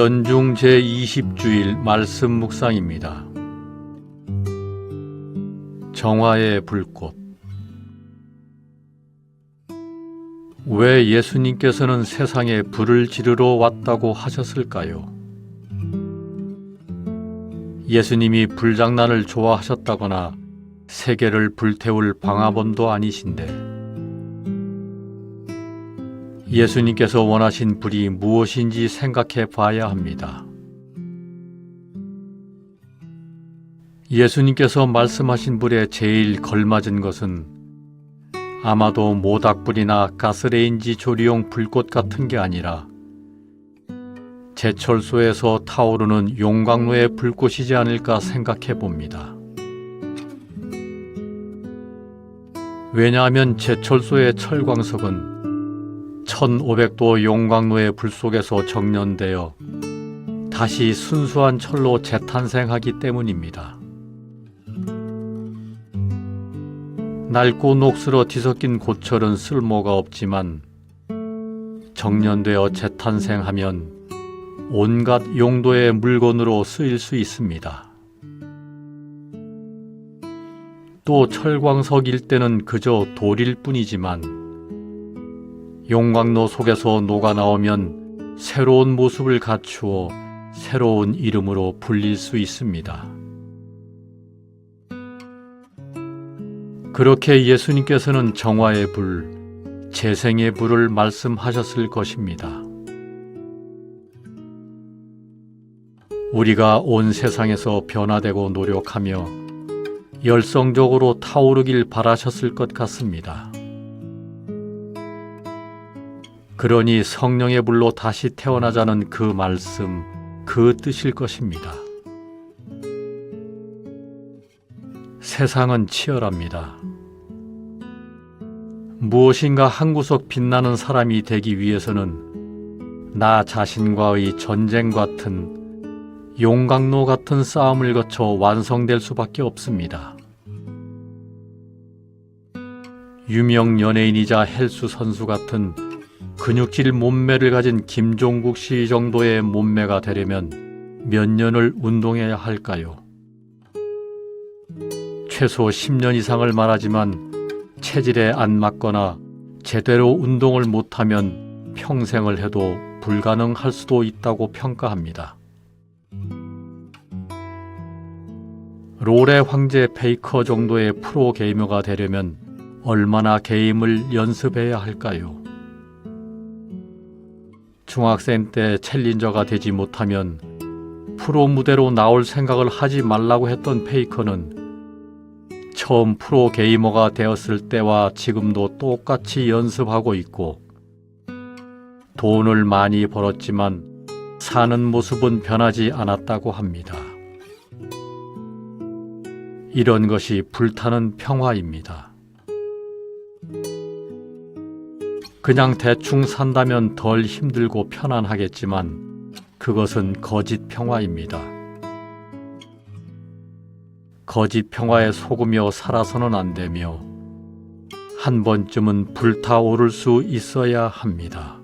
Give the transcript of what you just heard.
연중 제20주일 말씀 묵상입니다. 정화의 불꽃 왜 예수님께서는 세상에 불을 지르러 왔다고 하셨을까요? 예수님이 불장난을 좋아하셨다거나 세계를 불태울 방화범도 아니신데 예수님께서 원하신 불이 무엇인지 생각해 봐야 합니다. 예수님께서 말씀하신 불에 제일 걸맞은 것은 아마도 모닥불이나 가스레인지 조리용 불꽃 같은 게 아니라 제철소에서 타오르는 용광로의 불꽃이지 않을까 생각해 봅니다. 왜냐하면 제철소의 철광석은 1500도 용광로의 불 속에서 정련되어 다시 순수한 철로 재탄생하기 때문입니다. 낡고 녹슬어 뒤섞인 고철은 쓸모가 없지만 정련되어 재탄생하면 온갖 용도의 물건으로 쓰일 수 있습니다. 또 철광석일 때는 그저 돌일 뿐이지만 용광로 속에서 녹아 나오면 새로운 모습을 갖추어 새로운 이름으로 불릴 수 있습니다. 그렇게 예수님께서는 정화의 불, 재생의 불을 말씀하셨을 것입니다. 우리가 온 세상에서 변화되고 노력하며 열성적으로 타오르길 바라셨을 것 같습니다. 그러니 성령의 불로 다시 태어나자는 그 말씀, 그 뜻일 것입니다. 세상은 치열합니다. 무엇인가 한 구석 빛나는 사람이 되기 위해서는 나 자신과의 전쟁 같은 용광로 같은 싸움을 거쳐 완성될 수밖에 없습니다. 유명 연예인이자 헬스 선수 같은 근육질 몸매를 가진 김종국 씨 정도의 몸매가 되려면 몇 년을 운동해야 할까요? 최소 10년 이상을 말하지만 체질에 안 맞거나 제대로 운동을 못하면 평생을 해도 불가능할 수도 있다고 평가합니다. 롤의 황제 페이커 정도의 프로 게이머가 되려면 얼마나 게임을 연습해야 할까요? 중학생 때 챌린저가 되지 못하면 프로 무대로 나올 생각을 하지 말라고 했던 페이커는 처음 프로 게이머가 되었을 때와 지금도 똑같이 연습하고 있고 돈을 많이 벌었지만 사는 모습은 변하지 않았다고 합니다. 이런 것이 불타는 평화입니다. 그냥 대충 산다면 덜 힘들고 편안하겠지만 그것은 거짓 평화입니다. 거짓 평화에 속으며 살아서는 안 되며 한 번쯤은 불타오를 수 있어야 합니다.